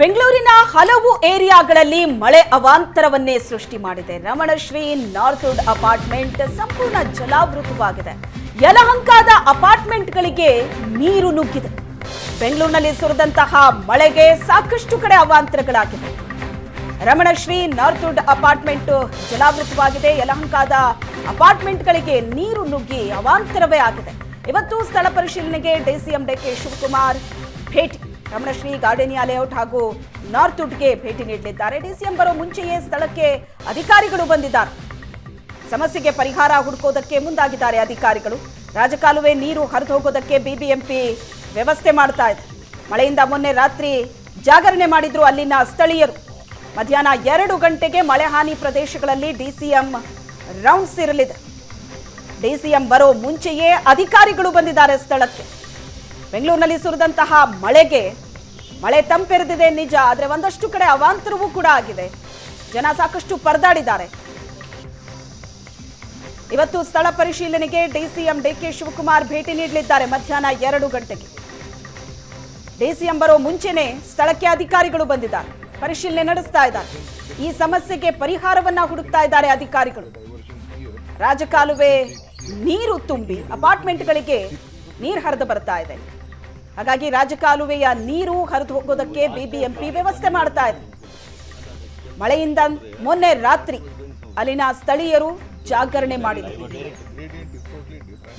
ಬೆಂಗಳೂರಿನ ಹಲವು ಏರಿಯಾಗಳಲ್ಲಿ ಮಳೆ ಅವಾಂತರವನ್ನೇ ಸೃಷ್ಟಿ ಮಾಡಿದೆ. ರಮಣಶ್ರೀ ನಾರ್ಥ್ವುಡ್ ಅಪಾರ್ಟ್ಮೆಂಟ್ ಸಂಪೂರ್ಣ ಜಲಾವೃತವಾಗಿದೆ. ಯಲಹಂಕದ ಅಪಾರ್ಟ್ಮೆಂಟ್ಗಳಿಗೆ ನೀರು ನುಗ್ಗಿದೆ. ಬೆಂಗಳೂರಿನಲ್ಲಿ ಸುರಿದಂತಹ ಮಳೆಗೆ ಸಾಕಷ್ಟು ಕಡೆ ಅವಾಂತರಗಳಾಗಿದೆ ರಮಣಶ್ರೀ ನಾರ್ಥ್ವುಡ್ ಅಪಾರ್ಟ್ಮೆಂಟ್ ಜಲಾವೃತವಾಗಿದೆ. ಯಲಹಂಕದ ಅಪಾರ್ಟ್ಮೆಂಟ್ಗಳಿಗೆ ನೀರು ನುಗ್ಗಿ ಅವಾಂತರವೇ ಆಗಿದೆ. ಇವತ್ತು ಸ್ಥಳ ಪರಿಶೀಲನೆಗೆ ಡಿಸಿಎಂ ಡಿಕೆ ಶಿವಕುಮಾರ್ ಭೇಟಿ. ರಮಣಶ್ರೀ ಗಾರ್ಡೇನಿಯಾ ಲೇಔಟ್ ಹಾಗೂ ನಾರ್ತ್ ಉಡ್ಗೆ ಭೇಟಿ ನೀಡಲಿದ್ದಾರೆ. ಡಿಸಿಎಂ ಬರೋ ಮುಂಚೆಯೇ ಸ್ಥಳಕ್ಕೆ ಅಧಿಕಾರಿಗಳು ಬಂದಿದ್ದಾರೆ. ಸಮಸ್ಯೆಗೆ ಪರಿಹಾರ ಹುಡುಕೋದಕ್ಕೆ ಮುಂದಾಗಿದ್ದಾರೆ ಅಧಿಕಾರಿಗಳು. ರಾಜಕಾಲುವೆ ನೀರು ಹರಿದು ಹೋಗೋದಕ್ಕೆ ಬಿಬಿಎಂಪಿ ವ್ಯವಸ್ಥೆ ಮಾಡ್ತಾ ಇದೆ. ಮಳೆಯಿಂದ ಮೊನ್ನೆ ರಾತ್ರಿ ಜಾಗರಣೆ ಮಾಡಿದ್ರು ಅಲ್ಲಿನ ಸ್ಥಳೀಯರು. ಮಧ್ಯಾಹ್ನ ಎರಡು ಗಂಟೆಗೆ ಮಳೆ ಹಾನಿ ಪ್ರದೇಶಗಳಲ್ಲಿ ಡಿಸಿಎಂ ರೌಂಡ್ಸ್ ಇರಲಿದೆ. ಡಿಸಿಎಂ ಬರೋ ಮುಂಚೆಯೇ ಅಧಿಕಾರಿಗಳು ಬಂದಿದ್ದಾರೆ ಸ್ಥಳಕ್ಕೆ. ಬೆಂಗಳೂರಿನಲ್ಲಿ ಸುರಿದಂತಹ ಮಳೆಗೆ ಮಳೆ ತಂಪೆರೆದಿದೆ ನಿಜ, ಆದರೆ ಒಂದಷ್ಟು ಕಡೆ ಅವಾಂತರವೂ ಕೂಡ ಆಗಿದೆ. ಜನ ಸಾಕಷ್ಟು ಪರದಾಡಿದ್ದಾರೆ. ಇವತ್ತು ಸ್ಥಳ ಪರಿಶೀಲನೆಗೆ ಡಿಸಿಎಂ ಡಿಕೆ ಶಿವಕುಮಾರ್ ಭೇಟಿ ನೀಡಲಿದ್ದಾರೆ ಮಧ್ಯಾಹ್ನ ಎರಡು ಗಂಟೆಗೆ. ಡಿಸಿಎಂ ಬರೋ ಮುಂಚೆನೆ ಸ್ಥಳಕ್ಕೆ ಅಧಿಕಾರಿಗಳು ಬಂದಿದ್ದಾರೆ. ಪರಿಶೀಲನೆ ನಡೆಸ್ತಾ ಇದ್ದಾರೆ. ಈ ಸಮಸ್ಯೆಗೆ ಪರಿಹಾರವನ್ನ ಹುಡುಕ್ತಾ ಇದ್ದಾರೆ ಅಧಿಕಾರಿಗಳು. ರಾಜಕಾಲುವೆ ನೀರು ತುಂಬಿ ಅಪಾರ್ಟ್ಮೆಂಟ್ಗಳಿಗೆ ನೀರು ಹರಿದು ಬರ್ತಾ ಇದೆ. ಹಾಗಾಗಿ ರಾಜಕಾಲುವೆಯ ನೀರು ಹರಿದು ಹೋಗೋದಕ್ಕೆ ಬಿಬಿಎಂಪಿ ವ್ಯವಸ್ಥೆ ಮಾಡ್ತಾ ಇದೆ. ಮಳೆಯಿಂದ ಮೊನ್ನೆ ರಾತ್ರಿ ಅಲ್ಲಿನ ಸ್ಥಳೀಯರು ಜಾಗರಣೆ ಮಾಡಿದರು.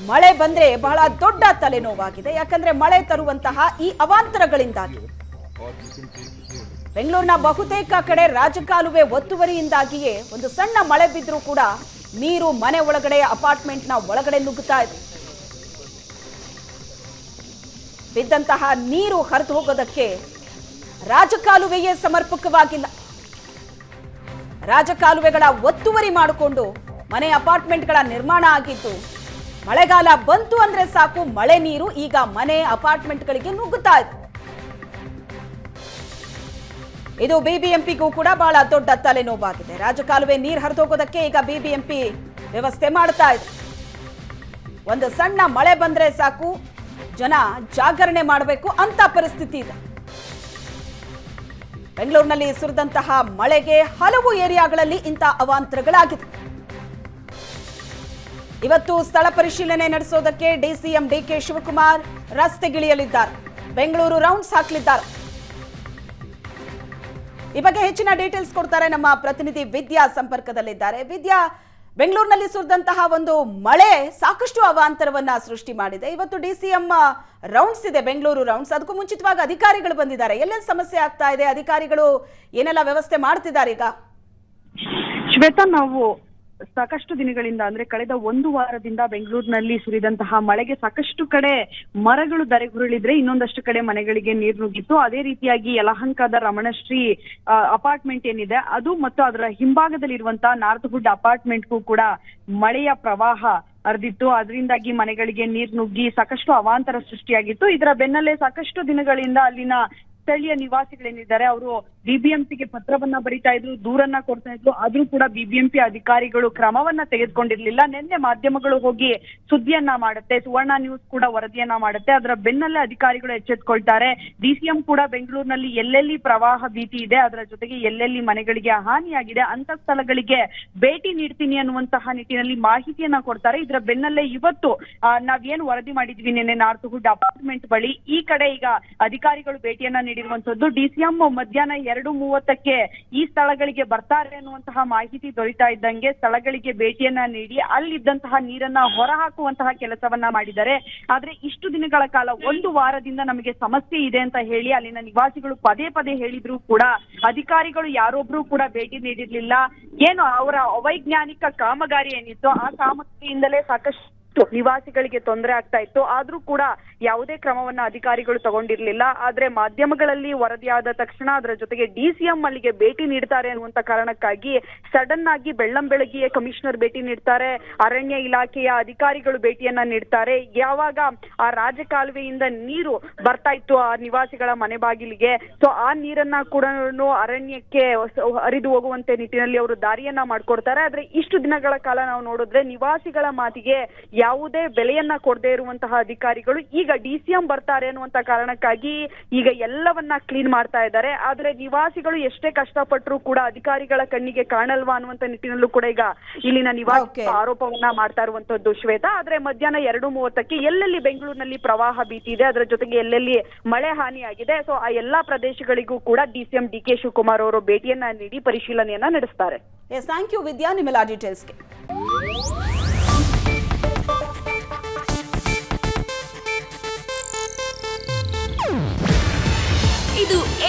ಮಳೆ ಬಂದ್ರೆ ಬಹಳ ದೊಡ್ಡ ತಲೆನೋವಾಗಿದೆ. ಯಾಕಂದ್ರೆ ಮಳೆ ತರುವಂತಹ ಈ ಅವಾಂತರಗಳಿಂದಾಗಿ. ಬೆಂಗಳೂರಿನ ಬಹುತೇಕ ಕಡೆ ರಾಜಕಾಲುವೆ ಒತ್ತುವರಿಯಿಂದಾಗಿಯೇ ಒಂದು ಸಣ್ಣ ಮಳೆ ಬಿದ್ದರೂ ಕೂಡ ನೀರು ಮನೆ ಒಳಗಡೆ, ಅಪಾರ್ಟ್ಮೆಂಟ್ನ ಒಳಗಡೆ ನುಗ್ಗುತ್ತಾ ಇದೆ. ಬಿದ್ದಂತಹ ನೀರು ಹರಿದು ಹೋಗೋದಕ್ಕೆ ರಾಜಕಾಲುವೆಯೇ ಸಮರ್ಪಕವಾಗಿಲ್ಲ. ರಾಜಕಾಲುವೆಗಳ ಒತ್ತುವರಿ ಮಾಡಿಕೊಂಡು ಮನೆ ಅಪಾರ್ಟ್ಮೆಂಟ್ಗಳ ನಿರ್ಮಾಣ ಆಗಿದ್ದು, ಮಳೆಗಾಲ ಬಂತು ಅಂದ್ರೆ ಸಾಕು, ಮಳೆ ನೀರು ಈಗ ಮನೆ ಅಪಾರ್ಟ್ಮೆಂಟ್ಗಳಿಗೆ ನುಗ್ಗುತ್ತಾ ಇದೆ. ಇದು ಬಿಬಿಎಂಪಿಗೂ ಕೂಡ ಬಹಳ ದೊಡ್ಡ ತಲೆನೋವಾಗಿದೆ. ರಾಜಕಾಲುವೆ ನೀರು ಹರಿದೋಗೋದಕ್ಕೆ ಈಗ ಬಿಬಿಎಂಪಿ ವ್ಯವಸ್ಥೆ ಮಾಡ್ತಾ ಇದೆ. ಒಂದು ಸಣ್ಣ ಮಳೆ ಬಂದ್ರೆ ಸಾಕು ಜನ ಜಾಗರಣೆ ಮಾಡಬೇಕು ಅಂತ ಪರಿಸ್ಥಿತಿ ಇದೆ. ಬೆಂಗಳೂರಿನಲ್ಲಿ ಸುರಿದಂತಹ ಮಳೆಗೆ ಹಲವು ಏರಿಯಾಗಳಲ್ಲಿ ಇಂಥ ಅವಾಂತರಗಳಾಗಿದೆ. ಇವತ್ತು ಸ್ಥಳ ಪರಿಶೀಲನೆ ನಡೆಸೋದಕ್ಕೆ ಡಿಸಿಎಂ ಡಿಕೆ ಶಿವಕುಮಾರ್ ರಸ್ತೆಗಿಳಿಯಲಿದ್ದಾರೆ ಬೆಂಗಳೂರು ರೌಂಡ್ಸ್ ಹಾಕಲಿದ್ದಾರೆ. ಈ ಬಗ್ಗೆ ಹೆಚ್ಚಿನ ಡೀಟೇಲ್ಸ್ ಕೊಡ್ತಾರೆ ನಮ್ಮ ಪ್ರತಿನಿಧಿ ವಿದ್ಯಾ ಸಂಪರ್ಕದಲ್ಲಿದ್ದಾರೆ. ವಿದ್ಯಾ ಬೆಂಗಳೂರಿನಲ್ಲಿ ಸುರಿದಂತಹ ಒಂದು ಮಳೆ ಸಾಕಷ್ಟು ಅವಾಂತರವನ್ನ ಸೃಷ್ಟಿ ಮಾಡಿದೆ. ಇವತ್ತು ಡಿ ಸಿ ಎಂ ರೌಂಡ್ಸ್ ಇದೆ, ಬೆಂಗಳೂರು ರೌಂಡ್ಸ್ ಅದಕ್ಕೂ ಮುಂಚಿತವಾಗಿ ಅಧಿಕಾರಿಗಳು ಬಂದಿದ್ದಾರೆ. ಎಲ್ಲೆಲ್ಲಿ ಸಮಸ್ಯೆ ಆಗ್ತಾ ಇದೆ? ಅಧಿಕಾರಿಗಳು ಏನೆಲ್ಲ ವ್ಯವಸ್ಥೆ ಮಾಡ್ತಿದ್ದಾರೆ ಈಗ? ಶ್ವೇತಾ, ನಾವು ಸಾಕಷ್ಟು ದಿನಗಳಿಂದ ಅಂದ್ರೆ ಕಳೆದ ಒಂದು ವಾರದಿಂದ ಬೆಂಗಳೂರಿನಲ್ಲಿ ಸುರಿದಂತಹ ಮಳೆಗೆ ಸಾಕಷ್ಟು ಕಡೆ ಮರಗಳು ಧರೆಗುರುಳಿದ್ರೆ ಇನ್ನೊಂದಷ್ಟು ಕಡೆ ಮನೆಗಳಿಗೆ ನೀರು ನುಗ್ಗಿತ್ತು. ಅದೇ ರೀತಿಯಾಗಿ ಯಲಹಂಕದ ರಮಣಶ್ರೀ ಅಪಾರ್ಟ್ಮೆಂಟ್ ಏನಿದೆ, ಅದು ಮತ್ತು ಅದರ ಹಿಂಭಾಗದಲ್ಲಿರುವಂತಹ ನಾರ್ತ್ ಹುಡ್ ಅಪಾರ್ಟ್ಮೆಂಟ್ಗೂ ಕೂಡ ಮಳೆಯ ಪ್ರವಾಹ ಹರಿದಿತ್ತು. ಅದರಿಂದಾಗಿ ಮನೆಗಳಿಗೆ ನೀರು ನುಗ್ಗಿ ಸಾಕಷ್ಟು ಅವಾಂತರ ಸೃಷ್ಟಿಯಾಗಿತ್ತು. ಇದರ ಬೆನ್ನಲ್ಲೇ ಸಾಕಷ್ಟು ದಿನಗಳಿಂದ ಅಲ್ಲಿನ ಸ್ಥಳೀಯ ನಿವಾಸಿಗಳೇನಿದ್ದಾರೆ, ಅವರು ಬಿಬಿಎಂಪಿಗೆ ಪತ್ರವನ್ನ ಬರಿತಾ ಇದ್ರು, ದೂರನ್ನ ಕೊಡ್ತಾ ಇದ್ರು, ಆದ್ರೂ ಕೂಡ ಬಿಬಿಎಂಪಿ ಅಧಿಕಾರಿಗಳು ಕ್ರಮವನ್ನ ತೆಗೆದುಕೊಂಡಿರ್ಲಿಲ್ಲ. ನಿನ್ನೆ ಮಾಧ್ಯಮಗಳು ಹೋಗಿ ಸುದ್ದಿಯನ್ನ ಮಾಡುತ್ತೆ, ಸುವರ್ಣ ನ್ಯೂಸ್ ಕೂಡ ವರದಿಯನ್ನ ಮಾಡುತ್ತೆ. ಅದರ ಬೆನ್ನಲ್ಲೇ ಅಧಿಕಾರಿಗಳು ಎಚ್ಚೆತ್ಕೊಳ್ತಾರೆ. ಡಿಸಿಎಂ ಕೂಡ ಬೆಂಗಳೂರಿನಲ್ಲಿ ಎಲ್ಲೆಲ್ಲಿ ಪ್ರವಾಹ ಭೀತಿ ಇದೆ, ಅದರ ಜೊತೆಗೆ ಎಲ್ಲೆಲ್ಲಿ ಮನೆಗಳಿಗೆ ಹಾನಿಯಾಗಿದೆ ಅಂತ ಸ್ಥಳಗಳಿಗೆ ಭೇಟಿ ನೀಡ್ತೀನಿ ಅನ್ನುವಂತಹ ನಿಟ್ಟಿನಲ್ಲಿ ಮಾಹಿತಿಯನ್ನ ಕೊಡ್ತಾರೆ. ಇದರ ಬೆನ್ನಲ್ಲೇ ಇವತ್ತು ನಾವೇನು ವರದಿ ಮಾಡಿದ್ವಿ ನಿನ್ನೆ ನಾರ್ತ್ ಹುಡ್ ಅಪಾರ್ಟ್ಮೆಂಟ್ ಬಳಿ. ಈ ಕಡೆ ಈಗ ಅಧಿಕಾರಿಗಳು ಭೇಟಿಯನ್ನ ನೀಡಿರುವಂತದ್ದು ಡಿಸಿಎಂ ಮಧ್ಯಾಹ್ನ ಎರಡು ಮೂವತ್ತಕ್ಕೆ ಈ ಸ್ಥಳಗಳಿಗೆ ಬರ್ತಾರೆ ಅನ್ನುವಂತಹ ಮಾಹಿತಿ ದೊರೀತಾ ಇದ್ದಂಗೆ ಸ್ಥಳಗಳಿಗೆ ಭೇಟಿಯನ್ನ ನೀಡಿ ಅಲ್ಲಿದ್ದಂತಹ ನೀರನ್ನ ಹೊರಹಾಕುವಂತಹ ಕೆಲಸವನ್ನ ಮಾಡಿದ್ದಾರೆ. ಆದ್ರೆ ಇಷ್ಟು ದಿನಗಳ ಕಾಲ ಒಂದು ವಾರದಿಂದ ನಮಗೆ ಸಮಸ್ಯೆ ಇದೆ ಅಂತ ಹೇಳಿ ಅಲ್ಲಿನ ನಿವಾಸಿಗಳು ಪದೇ ಪದೇ ಹೇಳಿದ್ರು ಕೂಡ ಅಧಿಕಾರಿಗಳು ಯಾರೊಬ್ರು ಕೂಡ ಭೇಟಿ ನೀಡಿರ್ಲಿಲ್ಲ. ಏನು ಅವರ ಅವೈಜ್ಞಾನಿಕ ಕಾಮಗಾರಿ ಏನಿತ್ತು ಆ ಕಾಮಗಾರಿಯಿಂದಲೇ ಸಾಕಷ್ಟು ನಿವಾಸಿಗಳಿಗೆ ತೊಂದರೆ ಆಗ್ತಾ ಇತ್ತು. ಆದ್ರೂ ಕೂಡ ಯಾವುದೇ ಕ್ರಮವನ್ನ ಅಧಿಕಾರಿಗಳು ತಗೊಂಡಿರ್ಲಿಲ್ಲ. ಆದ್ರೆ ಮಾಧ್ಯಮಗಳಲ್ಲಿ ವರದಿಯಾದ ತಕ್ಷಣ ಅದರ ಜೊತೆಗೆ ಡಿಸಿಎಂ ಅಲ್ಲಿಗೆ ಭೇಟಿ ನೀಡ್ತಾರೆ ಅನ್ನುವಂತ ಕಾರಣಕ್ಕಾಗಿ ಸಡನ್ ಆಗಿ ಬೆಳ್ಳಂ ಬೆಳಗ್ಗೆಯೇ ಕಮಿಷನರ್ ಭೇಟಿ ನೀಡ್ತಾರೆ. ಅರಣ್ಯ ಇಲಾಖೆಯ ಅಧಿಕಾರಿಗಳು ಭೇಟಿಯನ್ನ ನೀಡ್ತಾರೆ. ಯಾವಾಗ ಆ ರಾಜಕಾಲುವೆಯಿಂದ ನೀರು ಬರ್ತಾ ಇತ್ತು ಆ ನಿವಾಸಿಗಳ ಮನೆ ಬಾಗಿಲಿಗೆ. ಸೊ ಆ ನೀರನ್ನ ಕೂಡ ಅರಣ್ಯಕ್ಕೆ ಹರಿದು ಹೋಗುವಂತೆ ನಿಟ್ಟಿನಲ್ಲಿ ಅವರು ದಾರಿಯನ್ನ ಮಾಡ್ಕೊಡ್ತಾರೆ. ಆದ್ರೆ ಇಷ್ಟು ದಿನಗಳ ಕಾಲ ನಾವು ನೋಡಿದ್ರೆ ನಿವಾಸಿಗಳ ಮಾತಿಗೆ ಯಾವುದೇ ಬೆಲೆಯನ್ನ ಕೊಡದೇ ಇರುವಂತಹ ಅಧಿಕಾರಿಗಳು ಈಗ ಡಿ ಸಿ ಎಂ ಬರ್ತಾರೆ ಅನ್ನುವಂತ ಕಾರಣಕ್ಕಾಗಿ ಈಗ ಎಲ್ಲವನ್ನ ಕ್ಲೀನ್ ಮಾಡ್ತಾ ಇದ್ದಾರೆ. ಆದ್ರೆ ನಿವಾಸಿಗಳು ಎಷ್ಟೇ ಕಷ್ಟಪಟ್ಟರು ಕೂಡ ಅಧಿಕಾರಿಗಳ ಕಣ್ಣಿಗೆ ಕಾಣಲ್ವಾ ಅನ್ನುವಂತ ನಿಟ್ಟಿನಲ್ಲೂ ಕೂಡ ಈಗ ಇಲ್ಲಿನ ನಿವಾಸಿ. ಆರೋಪವನ್ನ ಮಾಡ್ತಾ ಇರುವಂತದ್ದು ಶ್ವೇತ. ಆದ್ರೆ ಮಧ್ಯಾಹ್ನ ಎರಡು ಮೂವತ್ತಕ್ಕೆ ಎಲ್ಲೆಲ್ಲಿ ಬೆಂಗಳೂರಿನಲ್ಲಿ ಪ್ರವಾಹ ಭೀತಿ ಇದೆ ಅದರ ಜೊತೆಗೆ ಎಲ್ಲೆಲ್ಲಿ ಮಳೆ ಹಾನಿಯಾಗಿದೆ ಸೊ ಆ ಎಲ್ಲಾ ಪ್ರದೇಶಗಳಿಗೂ ಕೂಡ D C M D K Shivakumar ಅವರು ಭೇಟಿಯನ್ನ ನೀಡಿ ಪರಿಶೀಲನೆಯನ್ನ ನಡೆಸ್ತಾರೆ. Yes thank you Vidya. ನಿಮ್ಮೆಲ್ಲ ಡೀಟೇಲ್ಸ್ಗೆ